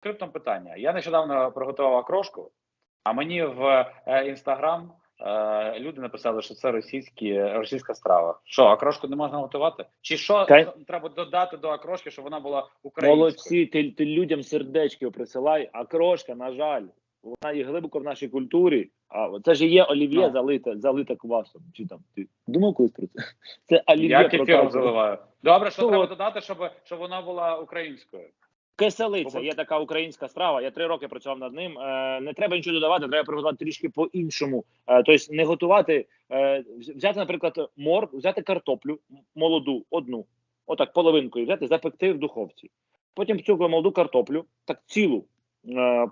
скриптом питання. Я нещодавно приготував окрошку, а мені в інстаграм люди написали, що це російські, російська страва. Що, окрошку не можна готувати? Чи що Та- треба додати до окрошки, щоб вона була українською? Молодці, ти, ти людям сердечки присилай, а крошка, на жаль, вона є глибоко в нашій культурі. А це ж і є олів'є Ну. залите, залите квасом. Чи там ти думав колись про це? Це олів'є Я кефіром заливаю. Добре, що треба от. додати, щоб, щоб вона була українською. Киселиця є така українська страва. Я три роки працював над ним. Е, не треба нічого додавати, треба приготувати трішки по-іншому. Е, тобто не готувати, е, взяти, наприклад, мор, взяти картоплю молоду, одну, отак, половинкою взяти, запекти в духовці. Потім цю молоду картоплю, так цілу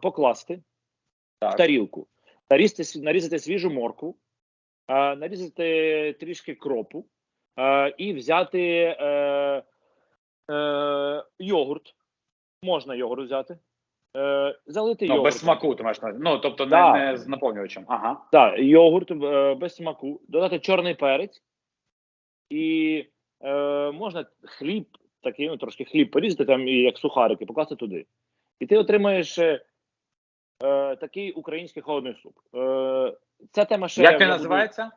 покласти Так. в тарілку, нарізати, нарізати свіжу моркву, е, нарізати трішки кропу і взяти йогурт. Можна йогурт взяти. Е, залити Ну, йогурт. без смаку, ти маєш на увазі. Ну, тобто Да. не, не з наповнювачем. Ага. Так, йогурт е, без смаку, додати чорний перець і е, можна хліб, такий, ну трошки хліб порізати там, і як сухарики, покласти туди. І ти отримаєш е, е, такий український холодний суп. Е, ця тема ще Як він називається?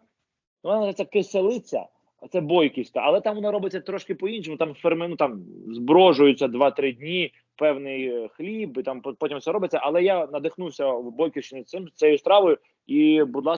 Вона називається киселиця, а це бойківська, але там вона робиться трошки по-іншому. Там ферми, ну, там зброжуються 2-3 дні певний е, хліб, і там по- потім все робиться. Але я надихнувся в Бойківщині цим цією стравою, і, будь ласка.